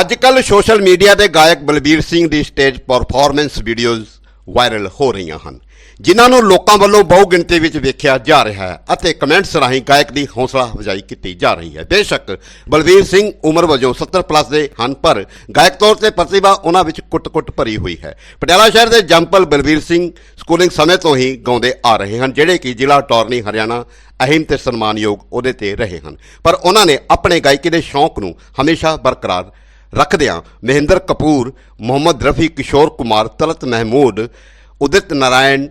ਅੱਜ ਕੱਲ social media ਤੇ ਗਾਇਕ ਬਲਬੀਰ ਸਿੰਘ ਦੀ ਸਟੇਜ ਪਰਫਾਰਮੈਂਸ ਵੀਡੀਓਜ਼ ਵਾਇਰਲ ਹੋ ਰਹੀਆਂ ਹਨ, ਜਿਨ੍ਹਾਂ ਨੂੰ ਲੋਕਾਂ ਵੱਲੋਂ ਬਹੁ ਗਿਣਤੀ ਵਿੱਚ ਵੇਖਿਆ ਜਾ ਰਿਹਾ ਹੈ ਅਤੇ ਕਮੈਂਟਸ ਰਾਹੀਂ ਗਾਇਕ ਦੀ ਹੌਸਲਾ ਅਫਜ਼ਾਈ ਕੀਤੀ ਜਾ ਰਹੀ ਹੈ। ਬੇਸ਼ੱਕ ਬਲਬੀਰ ਸਿੰਘ ਉਮਰ ਵਜੋਂ 70 ਪਲੱਸ ਦੇ ਹਨ, ਪਰ ਗਾਇਕ ਤੌਰ ਤੇ ਪ੍ਰਤਿਭਾ ਉਹਨਾਂ ਵਿੱਚ ਕੁੱਟ-ਕੁੱਟ ਭਰੀ ਹੋਈ ਹੈ। ਪਟਿਆਲਾ ਸ਼ਹਿਰ ਦੇ ਜੰਪਲ ਬਲਬੀਰ ਸਿੰਘ ਸਕੂਲਿੰਗ ਸਮੇਂ ਤੋਂ ਹੀ ਗਾਉਂਦੇ ਆ ਰਹੇ ਹਨ, ਜਿਹੜੇ ਕਿ ਜ਼ਿਲ੍ਹਾ ਟੌਰਨੀ ਹਰਿਆਣਾ ਅਹਿਮ ਤੇ ਸਨਮਾਨਯੋਗ ਉਹਦੇ ਤੇ ਰਹੇ ਹਨ। ਪਰ ਉਹਨਾਂ ਨੇ ਆਪਣੇ ਗਾਇਕੀ ਦੇ ਸ਼ੌਂਕ ਨੂੰ ਹਮੇਸ਼ਾ ਬਰਕਰਾਰ ਰੱਖਦਿਆਂ ਮਹਿੰਦਰ ਕਪੂਰ, ਮੁਹੰਮਦ ਰਫੀ, ਕਿਸ਼ੋਰ ਕੁਮਾਰ, ਤਲਤ ਮਹਿਮੂਦ, ਉਦਿਤ ਨਾਰਾਇਣ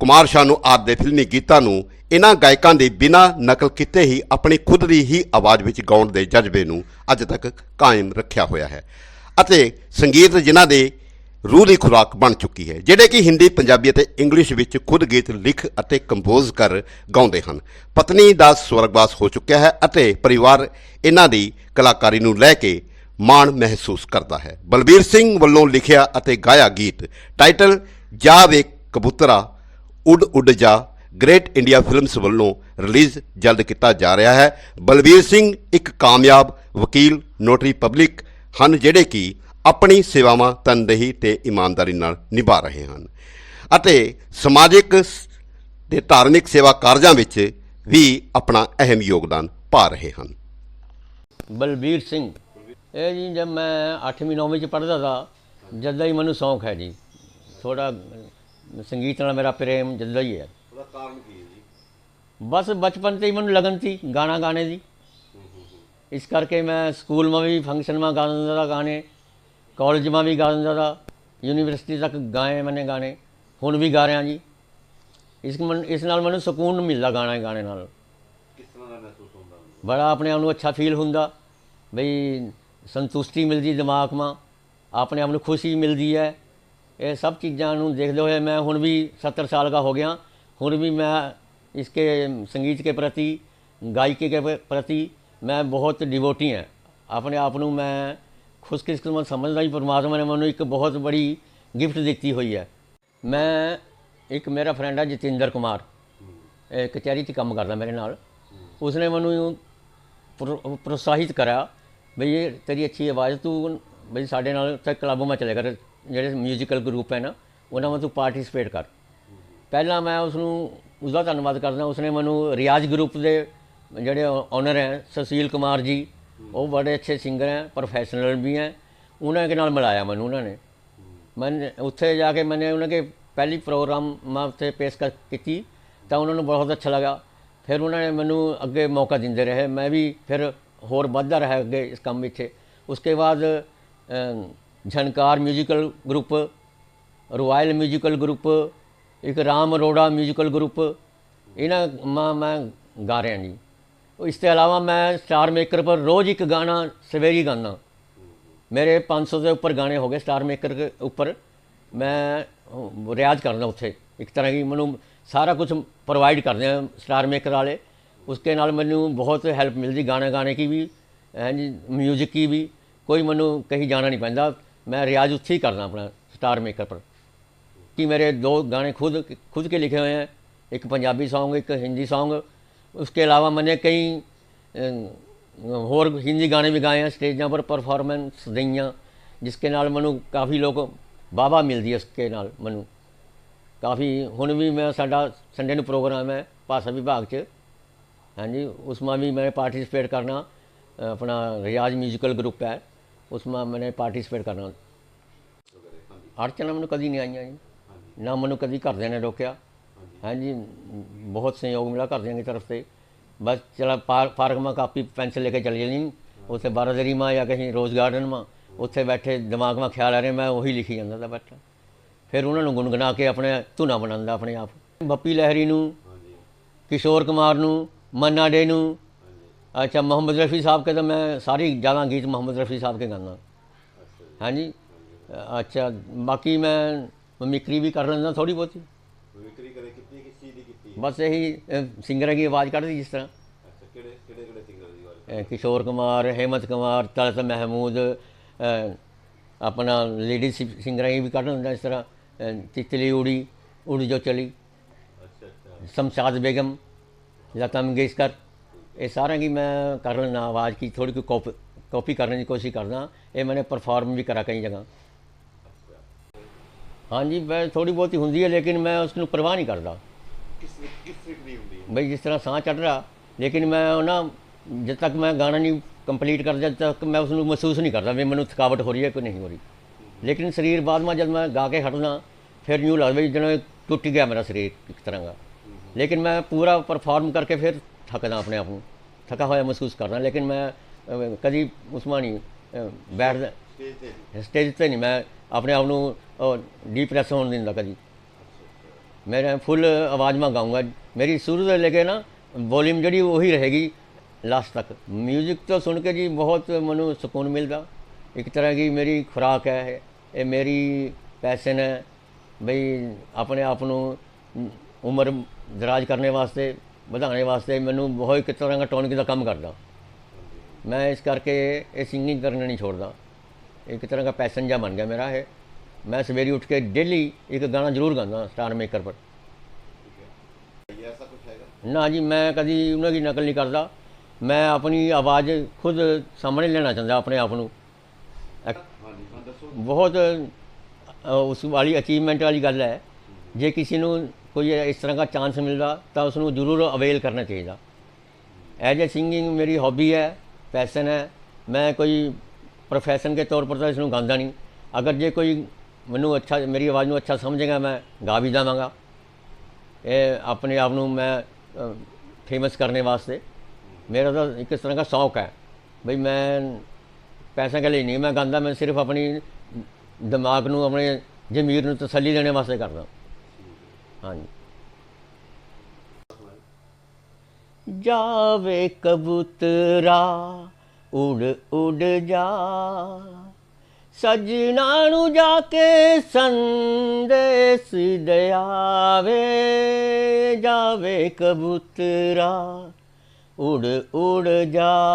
ਕੁਮਾਰ ਸ਼ਾਹ ਨੂੰ ਆਦਿ ਦੇ ਫਿਲਮੀ ਗੀਤਾਂ ਨੂੰ ਇਹਨਾਂ ਗਾਇਕਾਂ ਦੀ ਬਿਨਾਂ ਨਕਲ ਕੀਤੇ ਹੀ ਆਪਣੀ ਖੁਦ ਦੀ ਹੀ ਆਵਾਜ਼ ਵਿੱਚ ਗਾਉਣ ਦੇ ਜਜ਼ਬੇ ਨੂੰ ਅੱਜ ਤੱਕ ਕਾਇਮ ਰੱਖਿਆ ਹੋਇਆ ਹੈ। ਅਤੇ ਸੰਗੀਤ ਜਿਨ੍ਹਾਂ ਦੇ ਰੂਹ ਦੀ ਖੁਰਾਕ ਬਣ ਚੁੱਕੀ ਹੈ, ਜਿਹੜੇ ਕਿ ਹਿੰਦੀ, ਪੰਜਾਬੀ ਅਤੇ ਇੰਗਲਿਸ਼ ਵਿੱਚ ਖੁਦ ਗੀਤ ਲਿਖ ਅਤੇ ਕੰਪੋਜ਼ ਕਰ ਗਾਉਂਦੇ ਹਨ। ਪਤਨੀ ਦਾ ਸਵਰਗਵਾਸ ਹੋ ਚੁੱਕਿਆ ਹੈ ਅਤੇ ਪਰਿਵਾਰ ਇਹਨਾਂ ਦੀ ਕਲਾਕਾਰੀ ਨੂੰ ਲੈ ਕੇ ਮਾਣ ਮਹਿਸੂਸ ਕਰਦਾ ਹੈ। ਬਲਬੀਰ ਸਿੰਘ ਵੱਲੋਂ ਲਿਖਿਆ ਅਤੇ ਗਾਇਆ ਗੀਤ ਟਾਈਟਲ ਜਾ ਵੇ ਕਬੂਤਰਾ, ਉੱਡ ਉੱਡ ਜਾ, ਗ੍ਰੇਟ ਇੰਡੀਆ ਫਿਲਮਸ ਵੱਲੋਂ ਰਿਲੀਜ਼ ਜਲਦ ਕੀਤਾ ਜਾ ਰਿਹਾ ਹੈ। ਬਲਬੀਰ ਸਿੰਘ ਇੱਕ ਕਾਮਯਾਬ ਵਕੀਲ, ਨੋਟਰੀ ਪਬਲਿਕ ਹਨ ਜਿਹੜੇ ਕਿ ਆਪਣੀ ਸੇਵਾਵਾਂ ਤਨਦੇਹੀ ਤੇ ਇਮਾਨਦਾਰੀ ਨਾਲ ਨਿਭਾ ਰਹੇ ਹਨ ਅਤੇ ਸਮਾਜਿਕ ਸ- ਤੇ ਧਾਰਮਿਕ ਸੇਵਾ ਕਾਰਜਾਂ ਵਿੱਚ ਵੀ ਆਪਣਾ ਅਹਿਮ ਯੋਗਦਾਨ ਪਾ ਰਹੇ ਹਨ। ਬਲਬੀਰ ਸਿੰਘ ਇਹ ਜੀ ਜਦ ਮੈਂ 8ਵੀਂ 9ਵੀਂ 'ਚ ਪੜ੍ਹਦਾ ਸੀ ਜਦਾਂ ਹੀ ਮੈਨੂੰ ਸ਼ੌਂਕ ਹੈ ਜੀ। ਥੋੜਾ ਸੰਗੀਤ ਨਾਲ ਮੇਰਾ ਪ੍ਰੇਮ ਜਦਾਂ ਹੀ ਹੈ। ਉਹਦਾ ਕਾਰਨ ਕੀ ਹੈ ਜੀ? ਬਸ ਬਚਪਨ ਤੇ ਹੀ ਮੈਨੂੰ ਲਗਨ ਸੀ ਗਾਣਾ ਗਾਣੇ ਦੀ। ਇਸ ਕਰਕੇ ਮੈਂ ਸਕੂਲ ਮੈਂ ਵੀ ਫੰਕਸ਼ਨ ਮੈਂ ਗਾ ਦਿੰਦਾ ਦਾ ਗਾਣੇ ਕਾਲਜ ਮੈਂ ਵੀ ਗਾ ਦਿੰਦਾ ਦਾ ਯੂਨੀਵਰਸਿਟੀ ਤੱਕ ਗਾਏ ਮੈਨੇ ਗਾਣੇ ਹੁਣ ਵੀ ਗਾ ਰਿਹਾ ਜੀ। ਇਸ ਮਨ ਇਸ ਨਾਲ ਮੈਨੂੰ ਸਕੂਨ ਮਿਲਦਾ ਗਾਣਾ ਗਾਣੇ ਨਾਲ। ਕਿਸ ਤਰ੍ਹਾਂ ਦਾ ਮਹਿਸੂਸ ਹੁੰਦਾ? ਬੜਾ ਆਪਣੇ ਆਪ ਨੂੰ ਅੱਛਾ ਫੀਲ ਹੁੰਦਾ ਬਈ ਸੰਤੁਸ਼ਟੀ ਮਿਲਦੀ ਦਿਮਾਗ 'ਮਾ ਆਪਣੇ ਆਪ ਨੂੰ ਖੁਸ਼ੀ ਮਿਲਦੀ ਹੈ ਇਹ ਸਭ ਚੀਜ਼ਾਂ ਨੂੰ ਦੇਖਦੇ ਹੋਏ ਮੈਂ ਹੁਣ ਵੀ 70 ਸਾਲ ਦਾ ਹੋ ਗਿਆ ਹੁਣ ਵੀ ਮੈਂ इसके संगीत के प्रति गायकी के प्रति मैं बहुत डिवोटी ਹਾਂ ਆਪਣੇ ਆਪ ਨੂੰ ਮੈਂ ਖੁਸ਼ਕਿਸਮਤ ਸਮਝਦਾ ਹੀ ਪਰਮਾਤਮਾ ਨੇ ਮੈਨੂੰ ਇੱਕ ਬਹੁਤ ਬੜੀ ਗਿਫਟ ਦਿੱਤੀ ਹੋਈ ਹੈ ਮੈਂ ਇੱਕ ਮੇਰਾ ਫਰੈਂਡ ਹੈ ਜਤਿੰਦਰ ਕੁਮਾਰ ਇਹ ਕਚਹਿਰੀ 'ਚ ਕੰਮ ਕਰਦਾ ਮੇਰੇ ਨਾਲ ਉਸਨੇ ਮੈਨੂੰ ਪ੍ਰੋ- ਪ੍ਰੋਤਸਾਹਿਤ ਕਰਿਆ ਬਈ ਇਹ ਤੇਰੀ ਅੱਛੀ ਆਵਾਜ਼ ਤੂੰ ਬਈ ਸਾਡੇ ਨਾਲ ਤੇ ਕਲੱਬ ਵਿੱਚ ਚਲੇ ਕਰ, ਜਿਹੜੇ ਮਿਊਜ਼ੀਕਲ ਗਰੁੱਪ ਹੈ ਨਾ, ਉਹਨਾਂ ਵਿੱਚ ਤੂੰ ਪਾਰਟਿਸਿਪੇਟ ਕਰ। ਪਹਿਲਾਂ ਮੈਂ ਉਸ ਨੂੰ ਉਸਦਾ ਧੰਨਵਾਦ ਕਰਦਾ, ਉਸਨੇ ਮੈਨੂੰ ਰਿਆਜ਼ ਗਰੁੱਪ ਦੇ ਜਿਹੜੇ ਓਨਰ ਹੈ, ਸੁਸ਼ੀਲ ਕੁਮਾਰ ਜੀ, ਉਹ ਬੜੇ ਅੱਛੇ ਸਿੰਗਰ ਹੈ ਪ੍ਰੋਫੈਸ਼ਨਲ ਵੀ ਹੈ, ਉਹਨਾਂ ਦੇ ਨਾਲ ਮਿਲਾਇਆ ਮੈਨੂੰ, ਉਹਨਾਂ ਨੇ। ਮੈਂ ਉੱਥੇ ਜਾ ਕੇ ਮੈਨੇ ਉਹਨਾਂ ਕੇ ਪਹਿਲੀ ਪ੍ਰੋਗਰਾਮ ਮੈਂ ਉੱਥੇ ਪੇਸ਼ਕਸ਼ ਕੀਤੀ, ਤਾਂ ਉਹਨਾਂ ਨੂੰ ਬਹੁਤ ਅੱਛਾ ਲੱਗਾ। ਫਿਰ ਉਹਨਾਂ ਨੇ ਮੈਨੂੰ ਅੱਗੇ ਮੌਕਾ ਦਿੰਦੇ ਰਹੇ, ਮੈਂ ਵੀ ਫਿਰ ਹੋਰ ਵੱਧਦਾ ਰਿਹਾ ਅੱਗੇ ਇਸ ਕੰਮ ਇੱਥੇ ਉਸਕੇ ਬਾਅਦ ਅ, Jhankar musical group royal musical group ਇੱਕ ਰਾਮ ਅਰੋੜਾ ਮਿਊਜ਼ੀਕਲ ਗਰੁੱਪ ਇਹਨਾਂ ਮੈਂ ਮੈਂ ਗਾ ਰਿਹਾ ਜੀ। ਇਸ ਤੋਂ ਇਲਾਵਾ ਮੈਂ ਸਟਾਰ ਮੇਕਰ ਪਰ ਰੋਜ਼ ਇੱਕ ਗਾਣਾ ਸਵੇਰੀ ਗਾਣਾ ਮੇਰੇ 500 ਦੇ ਉੱਪਰ ਗਾਣੇ ਹੋ ਗਏ ਸਟਾਰ ਮੇਕਰ ਦੇ ਉੱਪਰ। ਮੈਂ ਰਿਆਜ਼ ਕਰਦਾ ਉੱਥੇ। ਇੱਕ ਤਰ੍ਹਾਂ ਦੀ ਮੈਨੂੰ ਸਾਰਾ ਕੁਝ ਪ੍ਰੋਵਾਈਡ ਕਰਦੇ ਆ ਸਟਾਰ ਮੇਕਰ ਵਾਲੇ। ਉਸਕੇ ਨਾਲ ਮੈਨੂੰ ਬਹੁਤ ਹੈਲਪ ਮਿਲਦੀ, ਗਾਣਾ ਗਾਣੇ ਕੀ ਵੀ ਹਾਂਜੀ ਮਿਊਜ਼ਿਕ ਕੀ ਵੀ, ਕੋਈ ਮੈਨੂੰ ਕਹੀਂ ਜਾਣਾ ਨਹੀਂ ਪੈਂਦਾ। ਮੈਂ ਰਿਆਜ਼ ਉੱਥੇ ਹੀ ਕਰਦਾ ਆਪਣਾ ਸਟਾਰ ਮੇਕਰ ਪਰ। ਕਿ ਮੇਰੇ ਦੋ ਗਾਣੇ ਖੁਦ ਖੁਦ ਕੇ ਲਿਖੇ ਹੋਏ हैं ਇੱਕ ਪੰਜਾਬੀ ਸੌਂਗ ਇੱਕ ਹਿੰਦੀ ਸੌਂਗ ਉਸਕੇ ਇਲਾਵਾ मैंने ਕਈ ਹੋਰ ਹਿੰਦੀ ਗਾਣੇ ਵੀ ਗਾਏ ਆ, ਸਟੇਜਾਂ ਪਰ ਪਰਫਾਰਮੈਂਸ ਦਈਆਂ ਜਿਸ ਨਾਲ ਮੈਨੂੰ ਕਾਫੀ ਲੋਕ ਬਾਬਾ ਮਿਲਦੀ ਇਸ ਉਸਕੇ ਨਾਲ ਮੈਨੂੰ। ਕਾਫੀ, ਹੁਣ ਵੀ ਮੈਂ ਸਾਡਾ ਸੰਡੇ ਨੂੰ ਪ੍ਰੋਗਰਾਮ ਹੈ, ਭਾਸ਼ਾ ਵਿਭਾਗ 'ਚ। ਹਾਂਜੀ उसमें भी मैंने पार्टिसिपेट करना अ, अपना रियाज म्यूजिकल ग्रुप है उसमें मैंने पार्टिसिपेट करना ਅੜਚਨਾਂ ਮੈਨੂੰ ਕਦੀ ਨਹੀਂ ਆਈਆਂ ਜੀ ਨਾ ਮੈਨੂੰ ਕਦੀ ਘਰਦਿਆਂ ਨੇ ਰੋਕਿਆ ਹਾਂਜੀ ਬਹੁਤ ਸਹਿਯੋਗ ਮਿਲਾ ਘਰਦਿਆਂ ਦੀ ਤਰਫ से बस चला पार्क पार्क में कापी पेंसिल लेके चली जानी ਉੱਥੇ ਬਾਰਾਦਰੀ ਮਾਂ ਜਾਂ ਕਹੀਂ ਰੋਜ਼ ਗਾਰਡਨ ਮਾਂ ਉੱਥੇ ਬੈਠੇ ਦਿਮਾਗ 'ਮਾ ਖਿਆਲ ਆ ਰਿਹਾ ਮੈਂ ਉਹੀ ਲਿਖੀ ਜਾਂਦਾ ਤਾਂ ਬੈਠਾ ਫਿਰ ਉਹਨਾਂ ਨੂੰ ਗੁੰਗੁਣਾ ਕੇ ਆਪਣੇ ਧੁਨਾ ਬਣਾਉਂਦਾ ਆਪਣੇ ਆਪ ਬੱਪੀ ਲਹਿਰੀ ਨੂੰ ਕਿਸ਼ੋਰ ਕੁਮਾਰ ਨੂੰ ਮੰਨਾ ਡੇ ਨੂੰ। ਅੱਛਾ ਮੁਹੰਮਦ ਰਫੀ ਸਾਹਿਬ ਕੇ ਤਾਂ ਮੈਂ ਸਾਰੀ ਜ਼ਿਆਦਾ ਗੀਤ ਮੁਹੰਮਦ ਰਫੀ ਸਾਹਿਬ ਕੇ ਗਾਉਂਦਾ ਹਾਂਜੀ? ਅੱਛਾ ਬਾਕੀ ਮੈਂ ਮਿਮਿਕਰੀ ਵੀ ਕਰ ਲੈਂਦਾ ਥੋੜੀ ਬਹੁਤੀ। ਵਿਕਰੀ ਕਰੇ ਕਿੰਨੀ ਕਿਸ ਚੀਜ਼ ਦੀ ਕੀਤੀ ਬਸ ਇਹੀ ਸਿੰਗਰਾਂ ਦੀ ਆਵਾਜ਼ ਕੱਢਦੀ ਜਿਸ ਤਰ੍ਹਾਂ। ਅੱਛਾ ਕਿਹੜੇ ਕਿਹੜੇ ਕਿਹੜੇ ਸਿੰਗਰ ਦੀ ਆਵਾਜ਼ ਕਿਸ਼ੋਰ ਕੁਮਾਰ ਹੇਮੰਤ ਕੁਮਾਰ ਤਲਤ ਮਹਿਮੂਦ ਆਪਣਾ ਲੇਡੀ ਸਿੰਗਰਾਂ ਦੀ ਵੀ ਕੱਢ ਲੈਂਦਾ ਇਸ ਤਰ੍ਹਾਂ। ਤਿਤਲੀ ਉੜੀ ਉੜ ਜੋ ਚਲੀ। ਅੱਛਾ ਅੱਛਾ। ਸ਼ਮਸ਼ਾਦ ਬੇਗਮ। ਲਤਾ ਮੰਗੇਸ਼ਕਰ ਇਹ ਸਾਰਿਆਂ ਦੀ ਮੈਂ ਕਰ ਲੈਂਦਾ ਆਵਾਜ਼ ਕੀ ਥੋੜੀ ਕੋਈ ਕਾਪੀ ਕਰਨ ਦੀ ਕੋਸ਼ਿਸ਼ ਕਰਦਾ। ਇਹ ਮੈंने ਪਰਫਾਰਮ ਵੀ ਕਰਾ ਕਈ ਜਗ੍ਹਾ। ਹਾਂਜੀ ਮੈਂ ਥੋੜੀ ਬਹੁਤੀ ਹੁੰਦੀ ਹੈ ਲੇਕਿਨ ਮੈਂ ਉਸ ਨੂੰ ਪਰਵਾਹ ਨਹੀਂ ਕਰਦਾ। ਕਿਸ ਕਿਸ ਤਰੀਕੇ ਦੀ ਹੁੰਦੀ ਹੈ? ਬਈ ਜਿਸ ਤਰ੍ਹਾਂ ਸਾਹ ਚੜ ਰਿਹਾ ਲੇਕਿਨ ਮੈਂ ਉਹ ਨਾ ਜਦ ਤੱਕ ਮੈਂ ਗਾਣਾ ਨਹੀਂ ਕੰਪਲੀਟ ਕਰਦਾ ਜਦ ਤੱਕ ਮੈਂ ਉਸ ਨੂੰ ਮਹਿਸੂਸ ਨਹੀਂ ਕਰਦਾ ਵੀ ਮੈਨੂੰ ਥਕਾਵਟ ਹੋ ਰਹੀ ਹੈ ਕਿ ਨਹੀਂ ਹੋ ਰਹੀ। ਲੇਕਿਨ ਸਰੀਰ ਬਾਅਦ ਮਾ ਜਦ ਮੈਂ ਗਾ ਕੇ ਹਟਦਾ ਫਿਰ ਯੂੰ ਲੱਗਦਾ ਵੀ ਜਿਵੇਂ ਟੁੱਟ ਗਿਆ ਮੇਰਾ ਸਰੀਰ ਇੱਕ ਤਰ੍ਹਾਂ ਦਾ। ਲੇਕਿਨ ਮੈਂ ਪੂਰਾ ਪਰਫਾਰਮ ਕਰਕੇ ਫਿਰ ਥੱਕਦਾ ਆਪਣੇ ਆਪ ਨੂੰ। ਥਕਾ ਹੋਇਆ ਮਹਿਸੂਸ ਕਰਦਾ ਲੇਕਿਨ ਮੈਂ ਕਦੀ ਉਸਮਾ ਨਹੀਂ ਬੈਠਦਾ ਸਟੇਜ ਤੇ ਸਟੇਜ ਤੇ ਨਹੀਂ ਮੈਂ ਆਪਣੇ ਆਪ ਨੂੰ ਡੀਪਰੈਸ ਹੋਣ ਦਿੰਦਾ ਕਦੀ। ਮੈਂ ਫੁੱਲ ਆਵਾਜ਼ ਮਾ ਗਾਉਂਗਾ। ਮੇਰੀ ਸ਼ੁਰੂ ਤੋਂ ਲੈ ਕੇ ਨਾ ਵੋਲਿਊਮ ਜਿਹੜੀ ਉਹੀ ਰਹੇਗੀ ਲਾਸਟ ਤੱਕ। 뮤직 ਤੋਂ ਸੁਣ ਕੇ ਜੀ ਬਹੁਤ ਮੈਨੂੰ ਸਕੂਨ ਮਿਲਦਾ। ਇੱਕ ਤਰ੍ਹਾਂ ਦੀ ਮੇਰੀ ਖੁਰਾਕ ਹੈ ਇਹ ਮੇਰੀ ਪੈਸ਼ਨ ਹੈ ਬਈ ਆਪਣੇ ਆਪ ਨੂੰ ਉਮਰ ਦਰਾਜ ਕਰਨੇ ਵਾਸਤੇ, ਵਧਾਉਣੇ ਵਾਸਤੇ ਮੈਨੂੰ ਬਹੁਤ ਇੱਕ ਤਰ੍ਹਾਂ ਦਾ ਟੌਨਿਕ ਦਾ ਕੰਮ ਕਰਦਾ। ਮੈਂ ਇਸ ਕਰਕੇ ਇਹ ਸਿੰਗਿੰਗ ਕਰਨਾ ਨਹੀਂ ਛੋੜਦਾ। ਇੱਕ ਤਰ੍ਹਾਂ ਦਾ ਪੈਸ਼ਨ ਜਿਹਾ ਬਣ ਗਿਆ ਮੇਰਾ ਇਹ। ਮੈਂ ਸਵੇਰੇ ਉੱਠ ਕੇ ਡੇਲੀ ਇੱਕ ਗਾਣਾ ਜ਼ਰੂਰ ਗਾਉਂਦਾ, ਸਟਾਰ ਮੇਕਰ ਪਰ। ਨਾ ਜੀ, ਮੈਂ ਕਦੀ ਉਹਨਾਂ ਦੀ ਨਕਲ ਨਹੀਂ ਕਰਦਾ। ਮੈਂ ਆਪਣੀ ਆਵਾਜ਼ ਖੁਦ ਸਾਹਮਣੇ ਲੈਣਾ ਚਾਹੁੰਦਾ, ਆਪਣੇ ਆਪ ਨੂੰ। ਬਹੁਤ ਉਸ ਵਾਲੀ ਅਚੀਵਮੈਂਟ ਵਾਲੀ ਗੱਲ ਹੈ। ਜੇ ਕਿਸੇ ਨੂੰ ਕੋਈ ਇਸ ਤਰ੍ਹਾਂ ਦਾ ਚਾਂਸ ਮਿਲਦਾ ਤਾਂ ਉਸ ਨੂੰ ਜ਼ਰੂਰ ਅਵੇਲ ਕਰਨਾ ਚਾਹੀਦਾ। ਐਜ ए ਸਿੰਗਿੰਗ ਮੇਰੀ ਹੌਬੀ ਹੈ ਪੈਸ਼ਨ ਹੈ, ਮੈਂ ਕੋਈ ਪ੍ਰੋਫੈਸ਼ਨ ਦੇ ਤੌਰ ਪਰ ਤਾਂ ਇਸ ਨੂੰ ਗਾਉਂਦਾ ਨਹੀਂ। ਅਗਰ ਜੇ ਕੋਈ ਮੈਨੂੰ ਅੱਛਾ, ਮੇਰੀ ਆਵਾਜ਼ ਨੂੰ ਅੱਛਾ ਸਮਝੇਗਾ, ਮੈਂ ਗਾ ਵੀ ਦੇਵਾਂਗਾ ਇਹ ਆਪਣੇ ਆਪ ਨੂੰ ਮੈਂ ਫੇਮਸ ਕਰਨੇ ਵਾਸਤੇ। ਮੇਰਾ ਤਾਂ ਇੱਕ ਇਸ ਤਰ੍ਹਾਂ ਦਾ ਸ਼ੌਕ ਹੈ। ਬਈ ਮੈਂ ਪੈਸਾ ਕੇ ਲਈ ਨਹੀਂ, ਮੈਂ ਗਾਉਂਦਾ, ਮੈਂ ਸਿਰਫ ਆਪਣੀ ਦਿਮਾਗ ਨੂੰ, ਆਪਣੇ ਜ਼ਮੀਰ ਨੂੰ ਤਸੱਲੀ ਦੇਣੇ ਵਾਸਤੇ ਕਰਦਾ। ਹਾਂਜੀ। ਜਾਵੇ ਕਬੂਤਰਾ, ਉੜ ਉੜ ਜਾ। ਸਜਣਾ ਨੂੰ ਜਾ ਕੇ ਸੰਦੇਸ ਦਿਆਵੇ। ਜਾਵੇ ਕਬੂਤਰਾ, ਉੜ ਉੜ ਜਾ।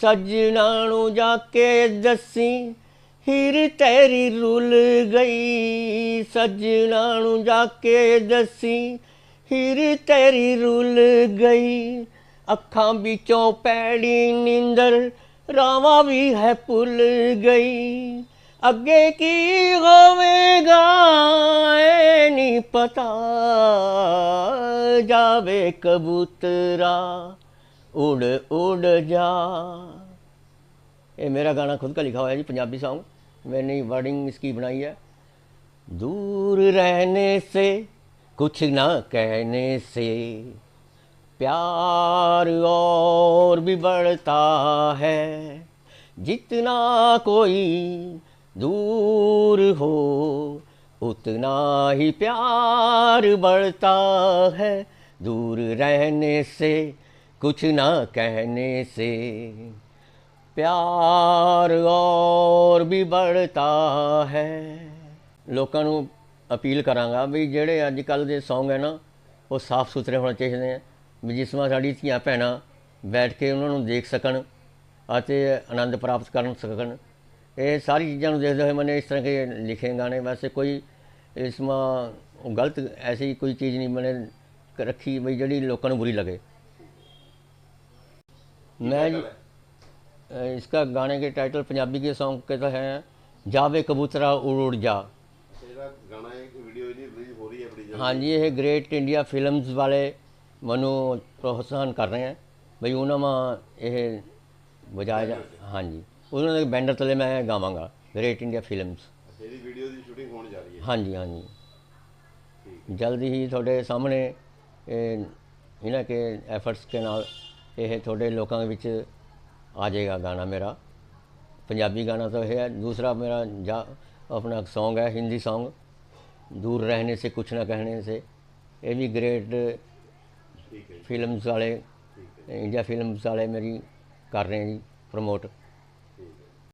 ਸਜਣਾ ਨੂੰ ਜਾ ਕੇ ਦੱਸੀ ਹੀਰ ਤੇਰੀ ਰੁੱਲ ਗਈ। ਸੱਜਣਾ ਨੂੰ ਜਾ ਕੇ ਦੱਸੀ, ਹੀਰ ਤੇਰੀ ਰੁੱਲ ਗਈ। ਅੱਖਾਂ ਵਿੱਚੋਂ ਪੈੜੀ ਨਿੰਦਰ, ਰਾਵਾ ਵੀ ਹੈ ਭੁੱਲ ਗਈ। ਅੱਗੇ ਕੀ ਹੋਵੇਗਾ ਐ ਨਹੀਂ ਪਤਾ। ਜਾਵੇ ਕਬੂਤਰਾ, ਉੜ ਉੜ ਜਾ। ਇਹ ਮੇਰਾ ਗਾਣਾ ਖੁਦ ਕਾ ਲਿਖਾ ਹੋਇਆ ਜੀ, ਪੰਜਾਬੀ ਸੌਂਗ मैंने वर्डिंग इसकी बनाई है। दूर रहने से, कुछ ना कहने से, प्यार और भी बढ़ता है। जितना कोई दूर हो, उतना ही प्यार बढ़ता है। दूर रहने से, कुछ ना कहने से। ਪਿਆਰ ਔਰ ਵੀ ਬੜਤਾ ਹੈ। ਲੋਕਾਂ ਨੂੰ ਅਪੀਲ ਕਰਾਂਗਾ ਵੀ ਜਿਹੜੇ ਅੱਜ ਕੱਲ ਦੇ ਸੌਂਗ ਹੈ ਨਾ ਉਹ ਸਾਫ਼ ਸੁਥਰੇ ਹੋਣੇ ਚਾਹੀਦੇ ਆ ਵੀ ਜਿਸ ਵਿੱਚ ਸਾਡੀ ਧੀਆਂ ਭੈਣਾਂ ਬੈਠ ਕੇ ਉਹਨਾਂ ਨੂੰ ਦੇਖ ਸਕਣ ਅਤੇ ਆਨੰਦ ਪ੍ਰਾਪਤ ਕਰਨ ਸਕਣ। ਇਹ ਸਾਰੀ ਚੀਜ਼ਾਂ ਨੂੰ ਦੇਖਦੇ ਹੋਏ ਮੈਨੇ ਇਸ ਤਰ੍ਹਾਂ ਕੇ ਲਿਖੇ ਗਾਣੇ ਵੈਸੇ ਕੋਈ ਇਸ ਮਾ ਗਲਤ ਐਸੀ ਕੋਈ ਚੀਜ਼ ਨਹੀਂ ਮੈਨੇ ਰੱਖੀ ਬਈ ਜਿਹੜੀ ਲੋਕਾਂ ਨੂੰ ਬੁਰੀ ਲੱਗੇ। ਮੈਂ इसका गाने के टाइटल पंजाबी के सॉन्ग के तो हैं जावे कबूतरा उड़ उड़ जा ਜਿਹੜਾ ਗਾਣਾ ਇੱਕ ਵੀਡੀਓ ਇਹਦੀ ਰਿਲੀਜ਼ ਹੋ ਰਹੀ ਹੈ ਬੜੀ ਜਲਦੀ हाँ जी ये ग्रेट इंडिया फिल्म्स वाले मनु प्रोत्साहन कर रहे हैं ਬਈ ਉਹਨਾਂ ਮਾ ਇਹ ਵਜਾਇਆ ਜਾ ਹਾਂ ਜੀ ਉਹਨਾਂ ਦੇ ਬੈਨਰ ਤਲੇ ਮੈਂ ਗਾਵਾਂਗਾ ਗ੍ਰੇਟ ਇੰਡੀਆ ਫਿਲਮਸ ਇਹਦੀ ਵੀਡੀਓ ਦੀ ਸ਼ੂਟਿੰਗ ਹੋਣ ਜਾ ਰਹੀ ਹੈ ਹਾਂਜੀ ਹਾਂਜੀ ਜਲਦੀ ਹੀ ਤੁਹਾਡੇ ਸਾਹਮਣੇ ਇਹ ਇਹਨਾਂ ਕੇ ਐਫਰਟਸ ਕੇ ਨਾਲ ਇਹ ਤੁਹਾਡੇ ਲੋਕਾਂ ਦੇ ਵਿੱਚ ਆ ਜਾਏਗਾ ਗਾਣਾ ਮੇਰਾ ਪੰਜਾਬੀ ਗਾਣਾ ਤਾਂ ਇਹ ਹੈ ਦੂਸਰਾ ਮੇਰਾ ਜਾ ਆਪਣਾ ਸੌਂਗ ਹੈ ਹਿੰਦੀ ਸੌਂਗ दूर रहने से कुछ ना कहने से ये भी ग्रेट ਠੀਕ ਹੈ ਜੀ, फिल्म्स वाले ਠੀਕ ਹੈ इंडिया फिल्म्स वाले